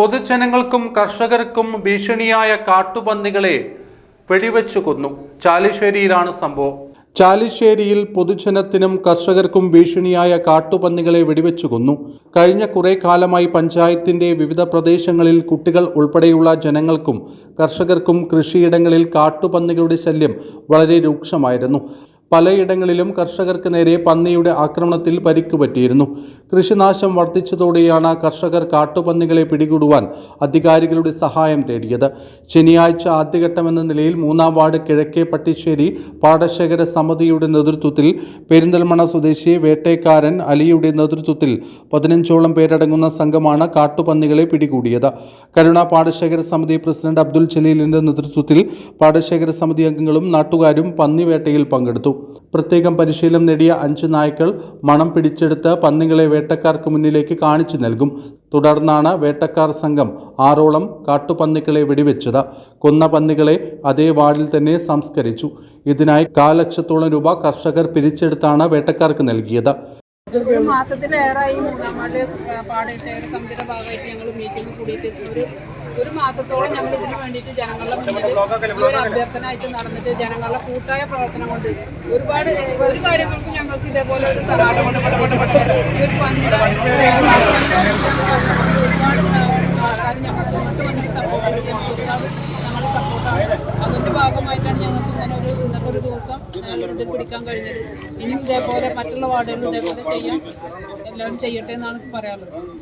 പൊതുജനങ്ങൾക്കും കർഷകർക്കും ഭീഷണിയായ കാട്ടുപന്നികളെ വെടിവെച്ചു കൊന്നു. ചാലിശ്ശേരിയിലാണ് സംഭവം. ചാലിശ്ശേരിയിൽ പൊതുജനത്തിനും കർഷകർക്കും ഭീഷണിയായ കാട്ടുപന്നികളെ വെടിവെച്ചു കൊന്നു. കഴിഞ്ഞ കുറേ കാലമായി പഞ്ചായത്തിന്റെ വിവിധ പ്രദേശങ്ങളിൽ കുട്ടികൾ ഉൾപ്പെടെയുള്ള ജനങ്ങൾക്കും കർഷകർക്കും കൃഷിയിടങ്ങളിൽ കാട്ടുപന്നികളുടെ ശല്യം വളരെ രൂക്ഷമായിരുന്നു. പലയിടങ്ങളിലും കർഷകർക്ക് നേരെ പന്നിയുടെ ആക്രമണത്തിൽ പരിക്കു പറ്റിയിരുന്നു കൃഷിനാശം വർദ്ധിച്ചതോടെയാണ് കർഷകർ കാട്ടുപന്നികളെ പിടികൂടുവാൻ അധികാരികളുടെ സഹായം തേടിയത്. ശനിയാഴ്ച ആദ്യഘട്ടമെന്ന നിലയിൽ മൂന്നാം വാർഡ് കിഴക്കേ പട്ടിശ്ശേരി പാടശേഖര സമിതിയുടെ നേതൃത്വത്തിൽ പെരിന്തൽമണ്ണ സ്വദേശി വേട്ടേക്കാരൻ അലിയുടെ നേതൃത്വത്തിൽ പതിനഞ്ചോളം പേരടങ്ങുന്ന സംഘമാണ് കാട്ടുപന്നികളെ പിടികൂടിയത്. കരുണ പാടശേഖര സമിതി പ്രസിഡന്റ് അബ്ദുൽ ജലീലിന്റെ നേതൃത്വത്തിൽ പാടശേഖര സമിതി അംഗങ്ങളും നാട്ടുകാരും പന്നിവേട്ടയിൽ പങ്കെടുത്തു. പ്രത്യേകം പരിശീലനം നേടിയ അഞ്ച് നായ്ക്കൾ മണം പിടിച്ചെടുത്ത് പന്നികളെ വേട്ടക്കാർക്ക് മുന്നിലേക്ക് കാണിച്ചു നൽകും. തുടർന്നാണ് വേട്ടക്കാർ സംഘം ആറോളം കാട്ടുപന്നികളെ വെടിവെച്ചത്. കൊന്ന പന്നികളെ അതേ വാർഡിൽ തന്നെ സംസ്കരിച്ചു. ഇതിനായി കാലക്ഷത്തോളം രൂപ കർഷകർ പിരിച്ചെടുത്താണ് വേട്ടക്കാർക്ക് നൽകിയത്. ഒരു മാസത്തിലേറെയായി മൂന്നാം വാർഡ് പാടശേഖര സമിതിയുടെ ഭാഗമായിട്ട് ഞങ്ങൾ മീറ്റിംഗ് കൂടിയിട്ട് ഒരു ഒരു മാസത്തോളം ഞങ്ങൾ ഇതിനു വേണ്ടിയിട്ട് ജനങ്ങളുടെ മുന്നിൽ ഈ ഒരു അഭ്യർത്ഥനയായിട്ട് നടന്നിട്ട് ജനങ്ങളുടെ കൂട്ടായ പ്രവർത്തനം കൊണ്ട് ഒരുപാട് ഒരു കാര്യങ്ങൾക്കും ഞങ്ങൾക്ക് ഇതേപോലെ ഒരു സഹായം. ഈ ഒരു പന്നിയുടെ ഒരുപാട് ആൾക്കാർ ഭാഗമായിട്ടാണ് ഞങ്ങൾക്ക് ഇങ്ങനെ ഒരു ഇന്നത്തെ ഒരു ദിവസം ഇത് പിടിക്കാൻ കഴിഞ്ഞത്. ഇനി ഇതേപോലെ മറ്റുള്ള വാർഡുകളിലും ഇതേപോലെ ചെയ്യാം. എല്ലാവരും ചെയ്യട്ടെ എന്നാണ് പറയാനുള്ളത്.